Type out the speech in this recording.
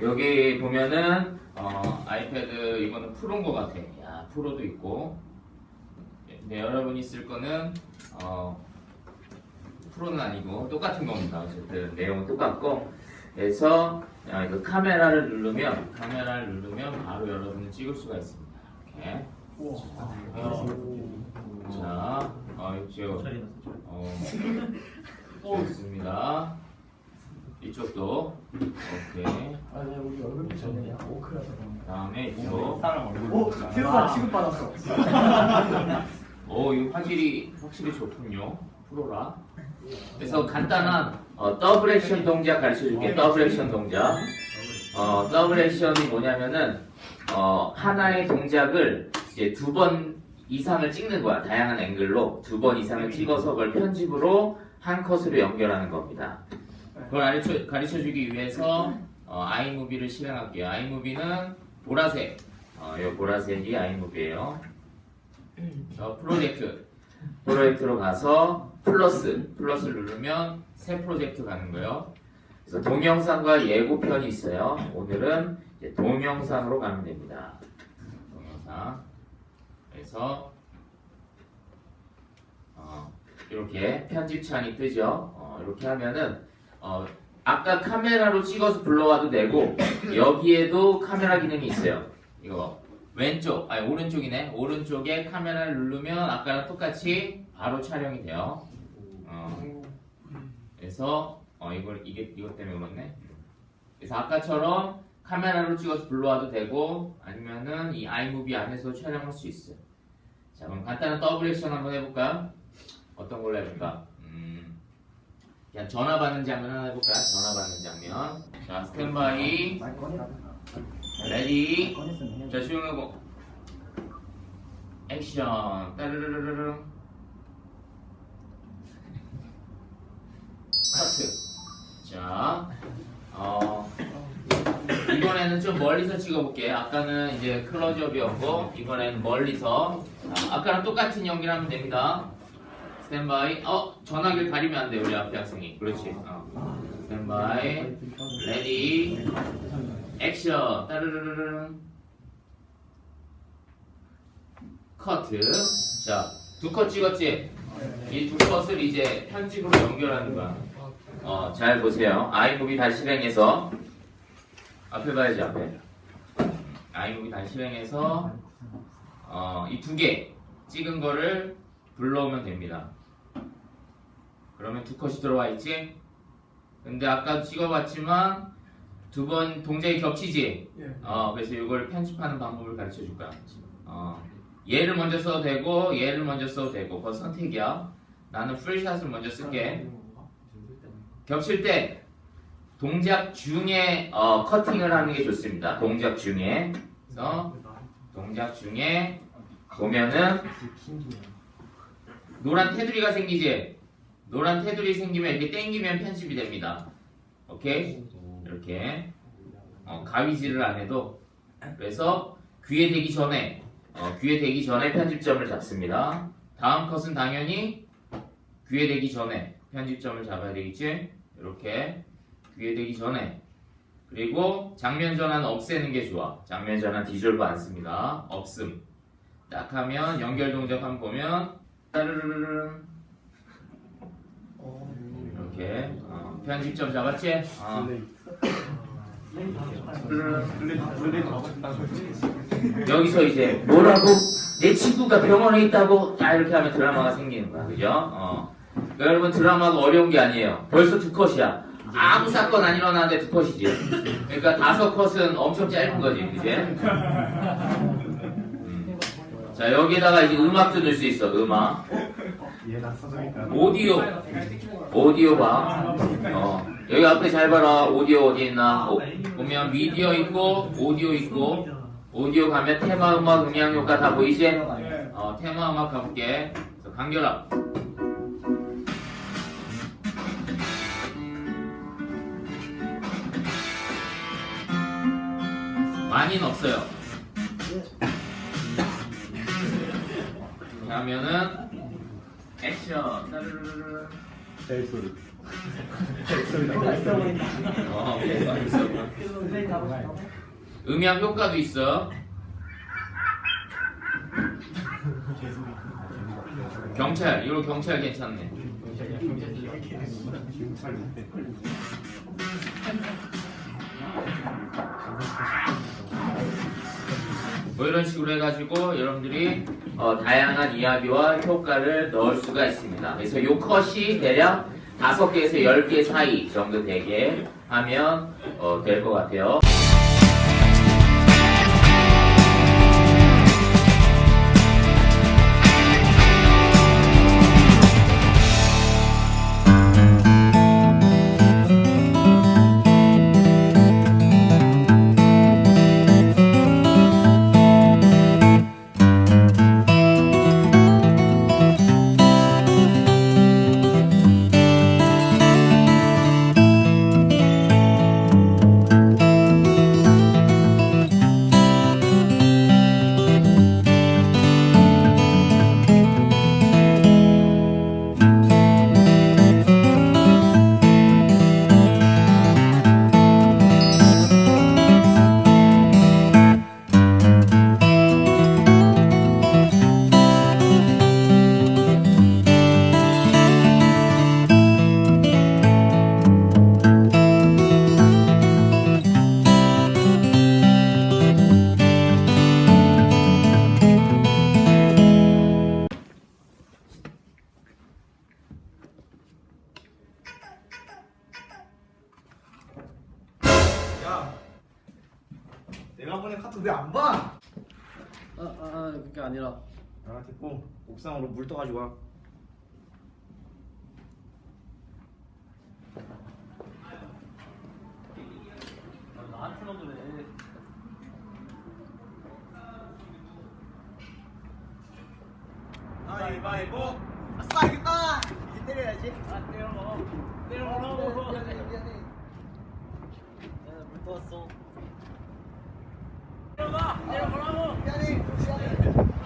여기 보면은 어, 아이패드 이거는 프로인 것 같아. 야 프로도 있고. 근데 여러분이 쓸 거는 어, 프로는 아니고 똑같은 겁니다. 어쨌든 내용은 똑같고. 그래서 아, 이거 카메라를 누르면 카메라를 누르면 바로 여러분을 찍을 수가 있습니다. 이렇게. 자, 어, 이쪽 어, 좋습니다. 이쪽도 오케이. 아, 네, 우리 얼굴 비쳤네요. 오크라서. 다음에 이쪽. 오, 필사 취급받았어. 오, 이거 화질이 확실히 좋군요. 프로라. 그래서 간단한 어, 더블 액션 동작 가르쳐 줄게. 더블 액션 동작. 어, 더블 액션이 뭐냐면은 어, 하나의 동작을 이제 두 번 이상을 찍는 거야. 다양한 앵글로 두 번 이상을 찍어서 그걸 편집으로 한 컷으로 연결하는 겁니다. 그걸 가르쳐, 가르쳐 주기 위해서 어, 아이무비를 실행할게요. 아이무비는 보라색. 어, 이 보라색이 아이무비예요. 저 프로젝트. 프로젝트로 가서 플러스. 플러스를 누르면 새 프로젝트 가는 거예요. 그래서 동영상과 예고편이 있어요. 오늘은 동영상으로 가면 됩니다. 동영상. 그래서 어, 이렇게 편집창이 뜨죠. 어, 이렇게 하면은 어, 아까 카메라로 찍어서 불러와도 되고 여기에도 카메라 기능이 있어요. 이거 왼쪽, 아니 오른쪽이네. 오른쪽에 카메라를 누르면 아까랑 똑같이 바로 촬영이 돼요. 어, 그래서 어 이걸 이게 이것 때문에 그렇네. 그래서 아까처럼 카메라로 찍어서 불러와도 되고 아니면은 이 아이무비 안에서 촬영할 수 있어요. 자 그럼 간단한 더블 액션 한번 해볼까요? 어떤 걸로 해볼까? 음, 그냥 전화 받는 장면 하나 해볼까요? 전화 받는 장면. 자 스탠바이. 레디. 자 조용하고 액션 따르르르르 커트 자 어, 이번에는 좀 멀리서 찍어볼게 아까는 이제 클로즈업이었고 이번에는 멀리서 자, 아까랑 똑같은 연기를 하면 됩니다 스탠바이. 어 전화기를 가리면 안 돼 우리 앞에 학생이. 그렇지. 어. 스탠바이. 레디. 액션. 따르르르르 커트. 자 두 컷 찍었지? 이 두 컷을 이제 편집으로 연결하는 거야. 어 잘 보세요. 아이무비 다시 실행해서. 앞에 봐야지 앞에. 아이무비 다시 실행해서 어 이 두 개 찍은 거를 불러오면 됩니다 그러면 두 컷이 들어와 있지 근데 아까 찍어봤지만 두 번 동작이 겹치지 예. 어, 그래서 이걸 편집하는 방법을 가르쳐 줄 거야. 어, 얘를 먼저 써도 되고, 얘를 먼저 써도 되고, 그거 선택이야. 나는 풀샷을 먼저 쓸게. 겹칠 때, 동작 중에, 어, 커팅을 하는 게 좋습니다. 동작 중에. 그래서, 동작 중에, 보면은, 노란 테두리가 생기지? 노란 테두리 생기면 이렇게 땡기면 편집이 됩니다. 오케이? 이렇게. 어, 가위질을 안 해도 그래서 귀에 대기 전에 어, 귀에 대기 전에 편집점을 잡습니다. 다음 컷은 당연히 귀에 대기 전에 편집점을 잡아야 되겠지? 이렇게 귀에 대기 전에 그리고 장면 전환 없애는 게 좋아. 장면 전환 디졸브 안 씁니다. 없음. 딱 하면 연결 동작 한번 보면 이렇게 어, 편집점 잡았지? 어. 여기서 이제 뭐라고 내 친구가 병원에 있다고 딱 이렇게 하면 드라마가 생기는 거야 그죠? 어. 그러니까 여러분 드라마가 어려운 게 아니에요 벌써 두 컷이야 아무 사건 안 일어나는데 두 컷이지 그러니까 다섯 컷은 엄청 짧은 거지 그지? 음. 자 여기다가 이제 음악도 넣을 수 있어 음악 얘가 써주니까. 오디오 오디오 봐 어. 여기 앞에 잘 봐라 오디오 어디 있나 오, 보면 미디어 있고 오디오 있고 오디오 가면 테마 음악 음향 효과 다 보이지? 어, 테마 음악 가볼게 간결함 많이는 없어요 하면은 액션 보인다. 어, 싶다. 음향 효과도 있어. 경찰, 이거 경찰 괜찮네. 뭐 이런 식으로 해가지고 여러분들이 어, 다양한 이야기와 효과를 넣을 수가 있습니다. 그래서 요 컷이 대략 다섯 개에서 열개 사이 정도 되게 하면 어, 될 것 같아요. 아 됐고 옥상으로 물 떠가지고 와. 나한테만 그래. 가위바위보. 아싸 이겼다. 이제 때려야지. 아 때려 먹어. 때려 아, 먹어. 미안해 미안해. 물 떠왔어. 미안해. 미안해.